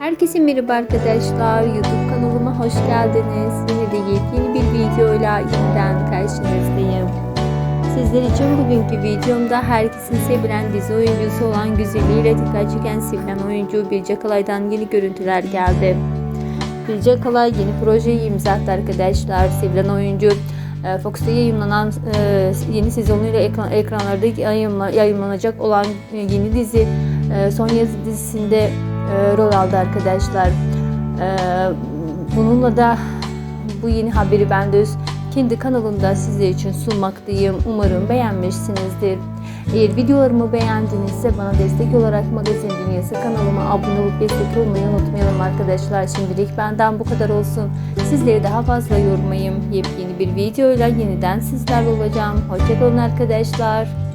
Herkese merhaba arkadaşlar. YouTube kanalıma hoş geldiniz. Yine de yepyeni bir videoyla yeniden karşınızdayım. Sizler için bugünkü videomda herkesin sevilen dizi oyuncusu olan güzelliğiyle dikkat çeken sevilen oyuncu Birce Kalay'dan yeni görüntüler geldi. Birce Kalay yeni projeyi imza attı arkadaşlar. Sevilen oyuncu e, Fox'ta yayınlanan e, yeni sezonuyla ekran, ekranlarda yayınla- yayınlanacak olan e, yeni dizi Son Yazı dizisinde e, rol aldı arkadaşlar. E, bununla da bu yeni haberi ben de kendi kanalımda sizler için sunmaktayım. Umarım beğenmişsinizdir. Eğer videolarımı beğendinizse bana destek olarak Magazin Dünyası kanalıma abone olup destek olmayı unutmayalım arkadaşlar. Şimdilik benden bu kadar olsun. Sizleri daha fazla yormayayım. Yepyeni bir videoyla yeniden sizlerle olacağım. Hoşçakalın arkadaşlar.